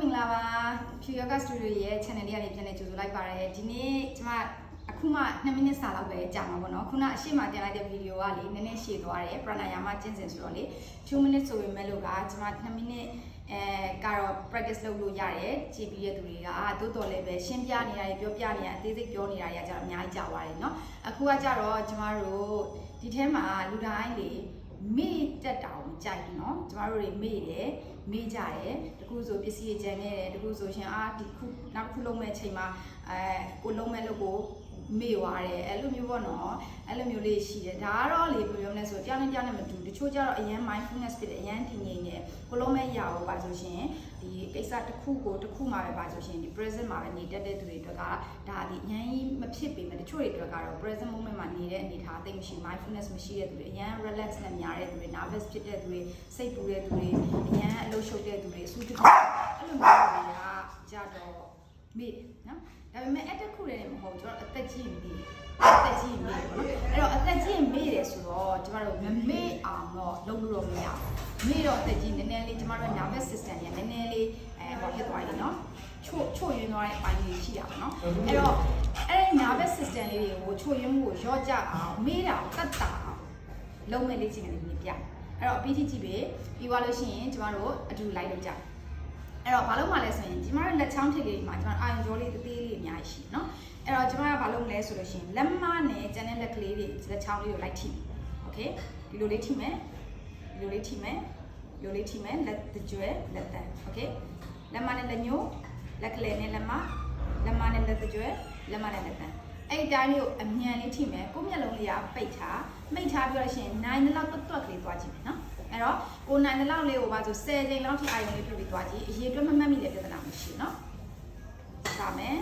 မင်္ဂလာပါဖြူယောဂစတူဒီယိုရဲ့ channel လေးကနေပြန်လည်ကြိုဆိုလိုက်ပါတယ်ဒီနေ့ကျမအခုမှ2မိနစ်စာလောက်ပဲကြာမှာပေါ့နော်ခုနအရှိမတင်လိုက်တဲ့ဗီဒီယိုကလေနည်းနည်းရှည်သွားတယ်ပရဏာယာမကျင့်စဉ်ဆိုတော့လေ2မိနစ်ဆိုပေမဲ့လို့ကကျမ2မိနစ်အဲကတော့ practice လုပ်လို့ရတယ်ကြည်ပြီးတဲ့သူတွေကအာတိုးတော်လည်းပဲရှင်းပြနေရတယ်ပြောပြနေရအသေးစိတ်ပြောနေရရကြတော့အများကြီးကြာသွားတယ်เนาะအခုကကြတော့ကျမတို့ဒီထဲမှာလူတိုင်းလေမေ့ တက်တာကိုကြိုက်နော်ကျမတို့တွေမေ့တယ်မေ့ကြတယ်တကူဆိုပစ္စည်းကြံနေတယ်တကူဆိုရှင်အားဒီခုနောက်ခုလုံးမဲ့ချိန်မှာအဲကိုလုံးမဲ့လို့ကို မေ့သွားတယ်အဲ့လိုမျိုးပေါ့နော်အဲ့လိုမျိုးလေးရှိတယ်ဒါကတော့လေဘယ်လိုပြောမလဲဆိုတော့တရားနဲ့တရားနဲ့မတူတချို့ကျတော့အရင် mindfulness ဖြစ်တယ်အရင်တည်ငြိမ်နေကိုလုံးမဲ့ရအောင်ပါဆိုရှင်ဒီကိစ္စတစ်ခုကိုတစ်ခုမှပဲပါဆိုရှင်ဒီ present မှာပဲနေတတ်တဲ့သူတွေအတွက်ကဒါဒီအရင်မဖြစ်ပေမဲ့တချို့တွေအတွက်ကတော့ present moment မှာနေတဲ့အနေအထားအသိမရှိ mindfulness မရှိတဲ့သူတွေအရင် relax နဲ့များတဲ့သူတွေ nervous ဖြစ်တဲ့သူတွေစိတ်ပူတဲ့သူတွေအရင်အလုပ်ရှုပ်တဲ့သူတွေအဆူတကူအဲ့လိုမျိုးတွေကကြတော့ မေ့နော်ဒါပေမဲ့အဲ့တခုတည်းမဟုတ်ကျွန်တော်အသက်ကြီးမေ့အသက်ကြီးမေ့ပေါ့နော်အဲ့တော့အသက်ကြီးမေ့တယ်ဆိုတော့ကျမတို့မမေ့အောင်တော့လုပ်လို့တော့မရဘူးမေ့တော့အသက်ကြီးနည်းနည်းလေးကျမတို့ nervous system ကြီးနည်းနည်းလေးအဲဟောဖြစ်သွားပြီနော်ချို့ချို့ရင်းသွားတဲ့အပိုင်းလေးရှိရပါတော့အဲ့တော့အဲ့ဒီ nervous system လေးတွေကိုချို့ရင်းမှုကိုရော့ကြအောင်မေ့တာကိုတတ်တာအောင်လုံးမဲ့လေးချင်းလေးပြပြအဲ့တော့အပြီးထိကြည့်ပြီပြီးသွားလို့ရှိရင်ကျမတို့အတူလိုက်လို့ကြ အဲ့တော့ဘာလို့မှလဲဆိုရင်ကျမတို့လက်ချောင်းထစ်လေးမှာကျမတို့အာရုံကြောလေးသေးသေးလေးအများကြီးရှိနော်အဲ့တော့ကျမကဘာလုပ်မလဲဆိုလို့ရှိရင်လက်မနဲ့ကျန်တဲ့လက်ကလေးတွေလက်ချောင်းလေးကိုလိုက်ထိโอเคဒီလိုလေးထိမယ်ဒီလိုလေးထိမယ်ဒီလိုလေးထိမယ်လက်တကြွယ်လက်တန်โอเคလက်မနဲ့လက်ညိုးလက်ကလေးနဲ့လက်မလက်မနဲ့လက်တကြွယ်လက်မနဲ့လက်တန်အဲ့ဒီတိုင်းလေးကိုအမြန်လေးထိမယ်ကိုယ့်မျက်လုံးလေးကပိတ်ထားမိတ်ထားပြီးတော့ရှင်နိုင်တဲ့လောက်တွတ်တွတ်ကလေးသွားကြည့်မယ်နော် ော် အဲ့တော့ကိုနိုင်တဲ့လောက်လေးကိုပါဆို10ချိန်လောက်ထိအာရုံလေးပြုတ်ပြီးသွားကြည့်အရေးအတွက်မမှတ်မိတဲ့ပြဿနာမရှိဘူးနော်ဒါမယ်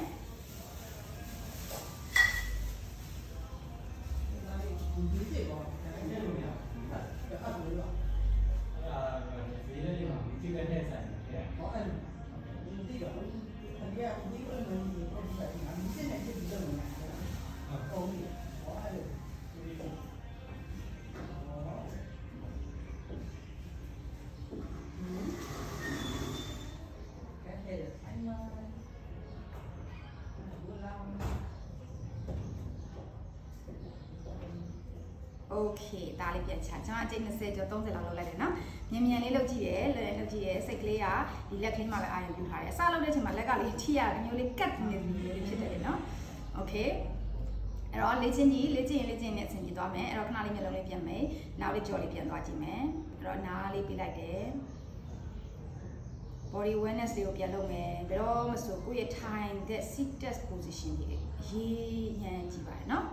โอเคဒါလေးပြန်ချကျွန်တော်အကျိတ်20ကျော်30လောက်လောက်လိုက်တယ်နော်မြန်မြန်လေးလုပ်ကြည့်ရဲလွယ်လွယ်လုပ်ကြည့်ရဲစိတ်ကလေးကဒီလက်ကလေးမှာပဲအာရုံပြုထားတယ်အစလုပ်တဲ့အချိန်မှာလက်ကလေးထိရတယ်မျိုးလေးကတ်နေတယ်မျိုးလေးဖြစ်တယ်လေနော်โอเคအဲ့တော့လေ့ကျင့်ကြည့်လေ့ကျင့်ရင်လေ့ကျင့်နေအဆင်ပြေသွားမယ်အဲ့တော့ခဏလေးမျက်လုံးလေးပြန်မယ်နောက်လေးကြော်လေးပြန်သွားကြည့်မယ်အဲ့တော့နားလေးပြလိုက်တယ် body awareness တွေကိုပြန်လုပ်မယ်ဘယ်တော့မဆိုကိုယ့်ရဲ့ time that sit test position တွေရေးရန်ကြည့်ပါတယ်နော်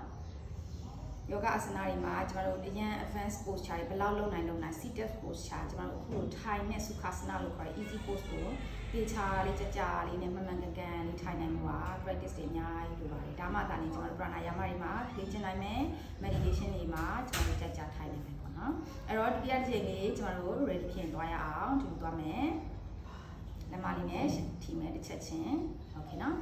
ယောဂအစနာတွေမှာကျမတို့အရင် advanced posture တွေဘယ်လောက်လုပ်နိုင်လုပ်နိုင် seated posture ကျမတို့အခုလိုထိုင်နဲ့ sukhasana လို့ခေါ်တဲ့ easy pose ကိုတေချာလေးကြကြလေးနဲ့မှန်မှန်ကန်ကန်လေးထိုင်နိုင်မှာ practice တွေအများကြီးလိုပါတယ်ဒါမှသာနေကျမတို့ pranayama တွေမှာလေ့ကျင့်နိုင်မယ် meditation တွေမှာကျမတို့ကြကြထိုင်နိုင်မယ်ပေါ့နော်အဲ့တော့ဒုတိယတစ်ချိန်လေးကျမတို့ ready ဖြစ်သွားရအောင်ဒီလိုသွားမယ် လက်မလေးနဲ့ထိမယ်တစ်ချက်ချင်း okay နော်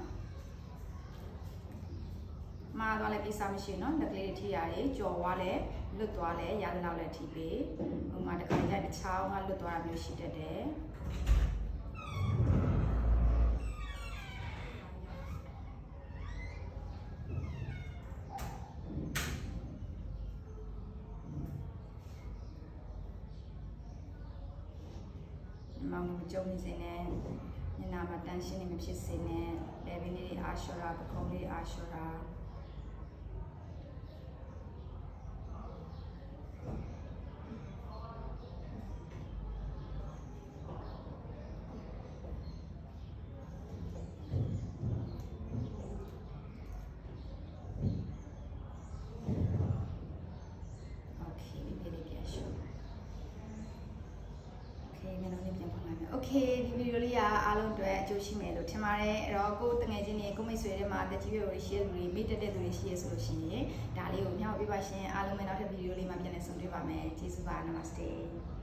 မှားသွားလဲကိစ္စမရှိဘူးเนาะလက်ကလေးတွေထိရတယ်ကြော်သွားလဲလွတ်သွားလဲရသလောက်လဲထိပေးဟိုမှာတခါကြတစ်ချောင်းကလွတ်သွားတာမျိုးရှိတတ်တယ် မောင်တို့ကြုံနေစင်းနဲ့ညနာမှာတန်ရှင်းနေမဖြစ်စင်းနဲ့လေဘင်းလေးအားလျှော်တာပခုံးလေးအားလျှော်တာ โอเคဒီလေးပြန်ရှုโอเคမျက်လုံးလေး ပြန်ဖွင့်လိုက်မယ်။ Okay ဒီဗီဒီယိုလေးကအားလုံးအတွက်အကျိုးရှိမယ်လို့ထင်ပါတယ်။အဲ့တော့ကိုယ်တငယ်ချင်းတွေကိုမိတ်ဆွေတွေမှာတက်ကြီးတွေရှိရလူတွေမိတက်တဲ့သူတွေရှိရဆိုလို့ရှိရင်ဒါလေးကိုမျှဝေပေးပါရှင်။အားလုံးပဲနောက်ထပ်ဗီဒီယိုလေးမှာပြန်လည်ဆုံတွေ့ပါမယ်။ကျေးဇူးပါ Namaste ။